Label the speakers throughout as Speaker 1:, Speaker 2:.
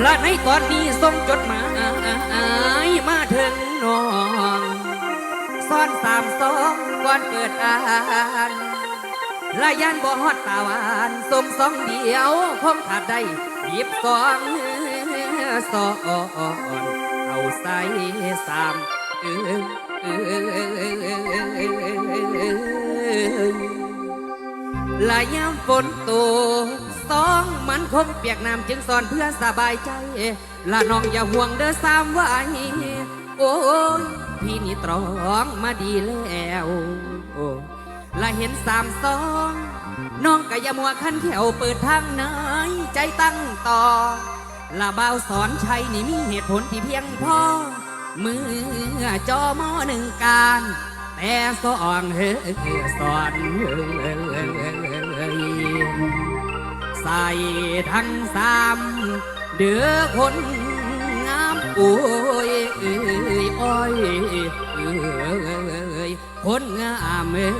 Speaker 1: และในตอนนี้ส่งจดหมายมาถึงน้องซ่อนสามสองก่อนเปิดอ่านและยันบ่ฮอดตาวานส่งสองเดียวคงขาดได้หยิบสองสอนเอาใส่สามเออลายามฝนตกสอง มันคงเปียกน้ำจึงสอนเพื่อสบายใจละน้องอย่าห่วงเด้อสามไว้โอ้ยพี่นี่ตรองมาดีแล้วโอ้ละเห็นสามสองน้องก็อย่ามัวขันแขวเปิดทางไหนใจตั้งต่อละบ่าวสอนชัยนี่มีเหตุผลที่เพียงพอเมื่อจอมอหนึ่งการ แต่สองเฮสอนเฮ ใส่ทั้งสามเดือคนงามอ้ยเอ้ยอ้อยเอ้ยคนงามเอ้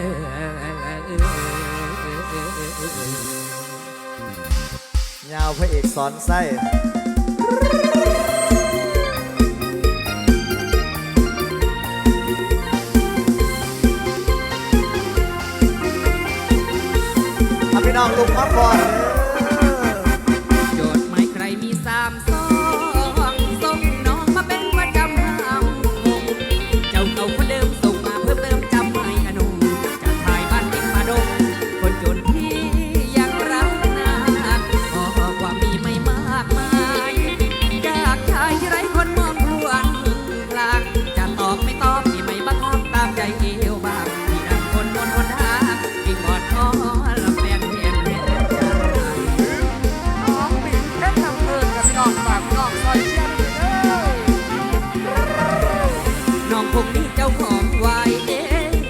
Speaker 2: ยาวพระเอกสอนไส้พี่น้องลุกมาก่อน
Speaker 1: ผมนี่เจ้าของไว้เด้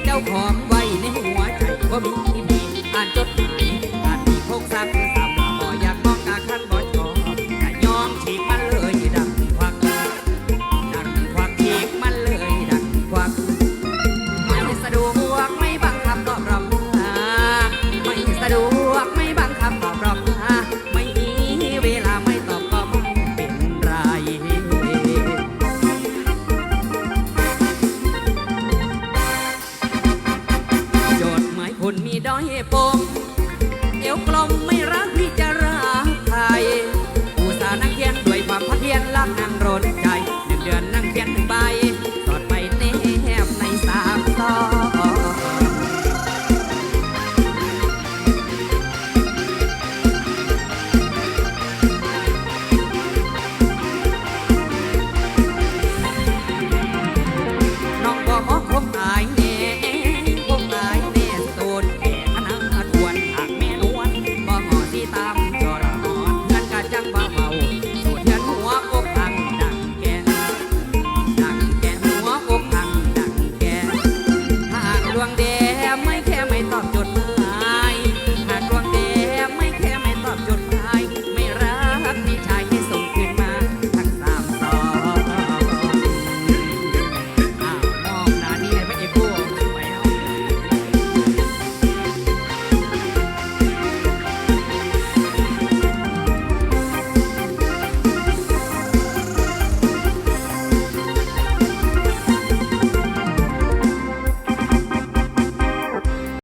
Speaker 1: เจ้าของไว้ในหัวใจว่ามีมีอ่านจดหมายอ่านมีพกซ้ำซ้ำบ่อยากมองตาขั้นบ่อชอบแต่ยอมฉีกมันเลยดังควักดังควักฉีกมันเลยดังควักไม่สะดวกไม่บังคับตอบรับไม่สะดวกไม่บังคับตอบรับไม่